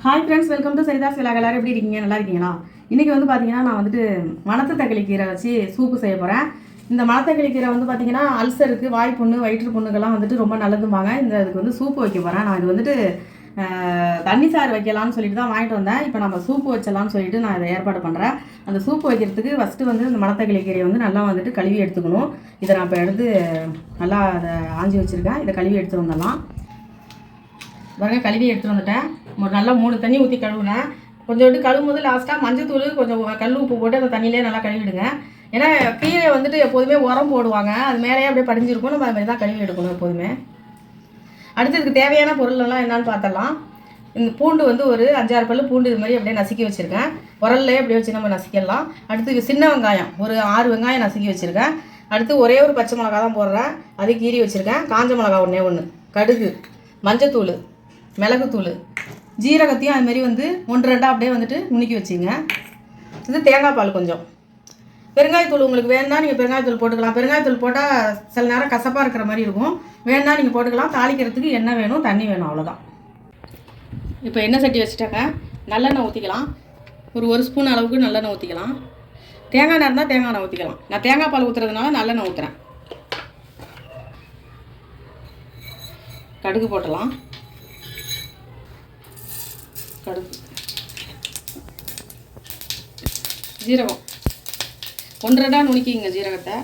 Hi friends welcome to Saritha's விழா எல்லாரும் எப்படி இருக்கீங்க? நல்லா இருக்கீங்களா? இன்றைக்கி வந்து பார்த்தீங்கன்னா நான் வந்துட்டு மணத்து தக்காளி கீரை வச்சு சூப்பு செய்ய போகிறேன் இந்த மணத்தக்காளி கீரை வந்து பார்த்தீங்கன்னா அல்சருக்கு வாய் புண்ணு வயிற்று புண்ணுக்கெல்லாம் வந்துட்டு ரொம்ப நல்லதும்பாங்க. இந்த இதுக்கு வந்து சூப்பு வைக்க போகிறேன் நான் இது வந்துட்டு தண்ணி சாறு வைக்கலாம்னு சொல்லிட்டு தான் வாங்கிட்டு வந்தேன். இப்போ நம்ம சூப்பு வச்சலாம்னு சொல்லிட்டு நான் இதை ஏற்பாடு பண்ணுறேன் அந்த சூப்பு வைக்கிறதுக்கு ஃபஸ்ட்டு வந்து இந்த மணத்தக்காளி கீரையை வந்து நல்லா வந்துட்டு கழுவி எடுத்துக்கணும். இதை நான் இப்போ எடுத்து நல்லா அதை ஆஞ்சி வச்சுருக்கேன். இதை கழுவி எடுத்து வந்துடலாம். பாருங்க கழுவி எடுத்துகிட்டு வந்துட்டேன். ஒரு நல்லா மூணு தண்ணி ஊற்றி கழுவுனேன். கொஞ்சோண்டு கழுவும் போது லாஸ்ட்டாக மஞ்சத்தூள் கொஞ்சம் கல் உப்பு போட்டு அந்த தண்ணியிலே நல்லா கழுவிடுங்க. ஏன்னா கீழே வந்துட்டு எப்போதுமே உரம் போடுவாங்க. அது மேலேயே அப்படியே படிஞ்சிருக்கும். நம்ம அது மாதிரி தான் கழுவி எடுக்கணும் எப்போதுமே. அடுத்து இதுக்கு தேவையான பொருள் எல்லாம் என்னன்னு பார்த்தலாம் இந்த பூண்டு வந்து ஒரு அஞ்சாறு பல்லு பூண்டு இது மாதிரி அப்படியே நசுக்கி வச்சுருக்கேன். உரல்லே அப்படியே வச்சு நம்ம நசுக்கிடலாம். அடுத்து சின்ன வெங்காயம் ஒரு ஆறு வெங்காயம் நசுக்கி வச்சுருக்கேன். அடுத்து ஒரே ஒரு பச்சை மிளகா தான் போடுறேன். அது கீறி வச்சுருக்கேன். காஞ்ச மிளகா ஒன்றே ஒன்று கடுகு மஞ்சத்தூள் மிளகுத்தூள் ஜீரகத்தையும் அதுமாரி வந்து ஒன்று ரெண்டாக அப்படியே வந்துட்டு நுணுக்கி வச்சுங்க. இது தேங்காய் பால் கொஞ்சம். பெருங்காயத்தூள் உங்களுக்கு வேணும்னா நீங்கள் பெருங்காயத்தூள் போட்டுக்கலாம். பெருங்காயத்தூள் போட்டால் சில நேரம் கசப்பாக இருக்கிற மாதிரி இருக்கும். வேணும்னா நீங்கள் போட்டுக்கலாம். தாளிக்கிறதுக்கு என்ன வேணும் தண்ணி வேணும் அவ்வளோதான் இப்போ எண்ணெய் சட்டி வச்சுட்டாங்க. நல்லெண்ணெய் ஊற்றிக்கலாம் ஒரு ஒரு ஸ்பூன் அளவுக்கு நல்லெண்ணெய் ஊற்றிக்கலாம் தேங்காய் எண்ணெய் இருந்தால் தேங்காய் எண்ணெய் ஊற்றிக்கலாம் நான் தேங்காய் பால் ஊற்றுறதுனால நல்லெண்ணெய் ஊற்றுறேன் கடுகு போட்டலாம். கடுகு ஜீரகம். ஒன்றடா நுணுக்கிங்க ஜீரகத்தை.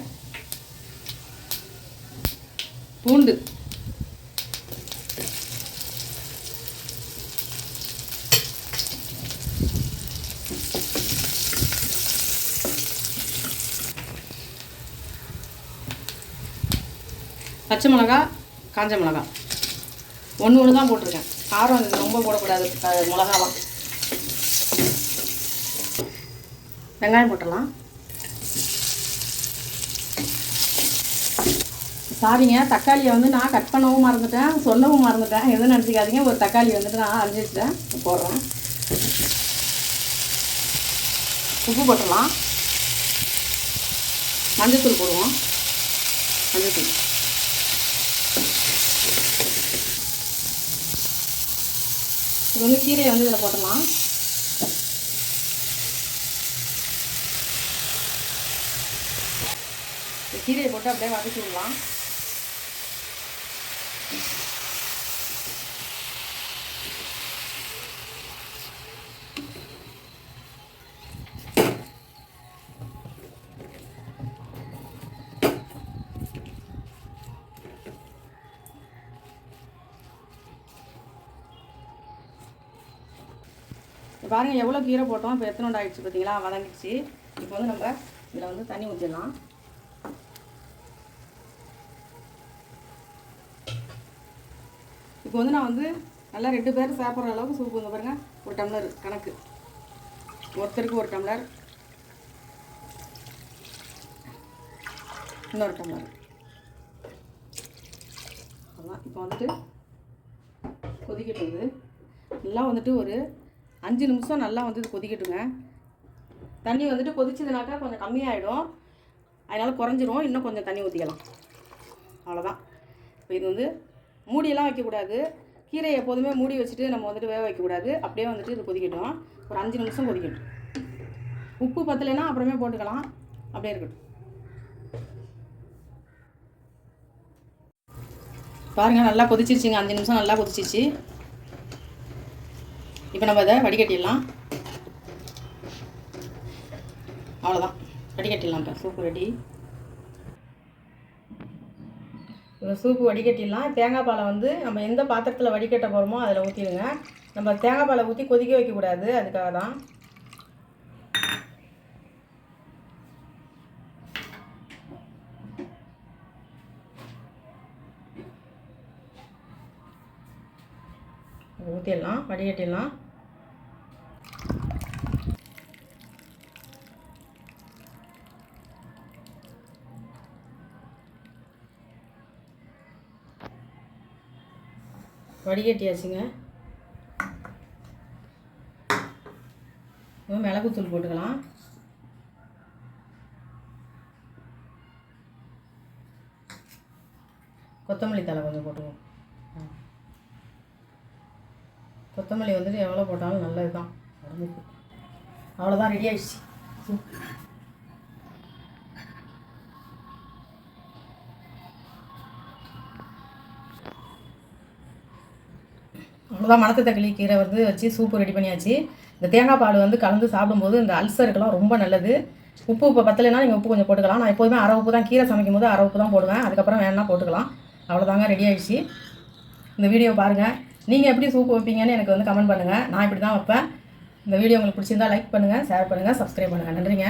பூண்டு. பச்சை மிளகா காஞ்ச மிளகா. ஒன்று ஒன்று தான் போட்டிருக்கேன். காரம் ரொம்ப போடக்கூடாது. மிளகாலாம். வெங்காயம் போட்டலாம் சாரிங்க தக்காளியை வந்து நான் கட் பண்ணவும் மறந்துட்டேன் சொல்லவும் மறந்துட்டேன். எதுவும் நினச்சிக்காதீங்க ஒரு தக்காளி வந்துட்டு நான் அரைஞ்சி வச்சுட்டேன். போடுறேன். உப்பு போட்டுடலாம். மஞ்சத்தூள் போடுவோம். மஞ்சத்தூள். இது வந்து கீரையை வந்து இதில் போட்டுடலாம். இந்த கீரையை போட்டு அப்படியே வதக்கி விடலாம். இப்போ பாருங்கள் எவ்வளோ கீரை போட்டோம். இப்போ எத்தனை ஆயிடுச்சு பார்த்தீங்களா வதங்கிடுச்சு. இப்போ வந்து நம்ம இதில் வந்து தண்ணி ஊற்றிடலாம் இப்போ வந்து நான் வந்து நல்லா ரெண்டு பேர் சாப்பிட்ற அளவுக்கு சூப் வந்து பாருங்க. ஒரு டம்ளர் கணக்கு. ஒருத்தருக்கு ஒரு டம்ளர். இன்னொரு டம்ளர். அதான் இப்போ வந்துட்டு கொதிக்கிட்டு நல்லா வந்துட்டு ஒரு அஞ்சு நிமிஷம் நல்லா வந்து இது கொதிக்கட்டுங்க. தண்ணி வந்துட்டு கொதிச்சதுனாக்கா கொஞ்சம் கம்மியாயிடும். அதனால் குறைஞ்சிரும். இன்னும் கொஞ்சம் தண்ணி ஊற்றிக்கலாம் அவ்வளோதான் இப்போ இது வந்து மூடியெல்லாம் வைக்கக்கூடாது. கீரையை எப்போதுமே மூடி வச்சுட்டு நம்ம வந்துட்டு வேக வைக்கக்கூடாது. அப்படியே வந்துட்டு இது கொதிக்கட்டும். ஒரு அஞ்சு நிமிஷம் கொதிக்கட்டும். உப்பு பத்தலைன்னா அப்புறமே போட்டுக்கலாம். அப்படியே இருக்கட்டும். பாருங்கள் நல்லா கொதிச்சிருச்சுங்க. அஞ்சு நிமிஷம் நல்லா கொதிச்சிருச்சு. இப்போ நம்ம அதை வடிகட்டிடலாம். அவ்வளோதான் வடிகட்டிடலாம் இப்போ. Soup ready. இப்போ சூப்பு வடிகட்டிடலாம். தேங்காய் பாலை வந்து நம்ம எந்த பாத்திரத்தில் வடிகட்ட போகிறோமோ அதில் ஊற்றிடுங்க நம்ம தேங்காய் பாலை ஊற்றி கொதிக்க வைக்கக்கூடாது. அதுக்காக தான். ஊற்றிடலாம் வடிகட்டிடலாம். வடிகட்டியாச்சுங்க. இப்போ மிளகுத்தூள் போட்டுக்கலாம். கொத்தமல்லி தழை கொஞ்சம் போட்டுக்குவோம் கொத்தமல்லி வந்துட்டு எவ்வளோ போட்டாலும் நல்லது தான் உடம்புக்கு. அவ்வளோதான் ரெடி ஆயிடுச்சு. சூப் அவ்வளோதான் மணத்து தக்காளி கீரை வந்து வச்சு சூப்பு ரெடி பண்ணியாச்சு. இந்த தேங்காய் பால் வந்து கலந்து சாப்பிடும்போது இந்த அல்சருக்கெல்லாம் ரொம்ப நல்லது. உப்பு இப்போ பத்தலைன்னா நீங்கள் உப்பு கொஞ்சம் போட்டுக்கலாம். நான் எப்போதுமே அரை உப்பு தான் கீரை சமைக்கும் போது அரை உப்பு தான் போடுவேன். அதுக்கப்புறம் வேணா போட்டுக்கலாம். அவ்வளோதாங்க ரெடி ஆகிடுச்சு இந்த வீடியோ பாருங்கள் நீங்கள் எப்படி சூப்பு வைப்பீங்கன்னு எனக்கு வந்து கமெண்ட் பண்ணுங்கள் நான் இப்படி தான் வைப்பேன். இந்த வீடியோ உங்களுக்கு பிடிச்சிருந்தா லைக் பண்ணுங்கள் ஷேர் பண்ணுங்கள் சப்ஸ்கிரைப் பண்ணுங்கள் நன்றிங்க.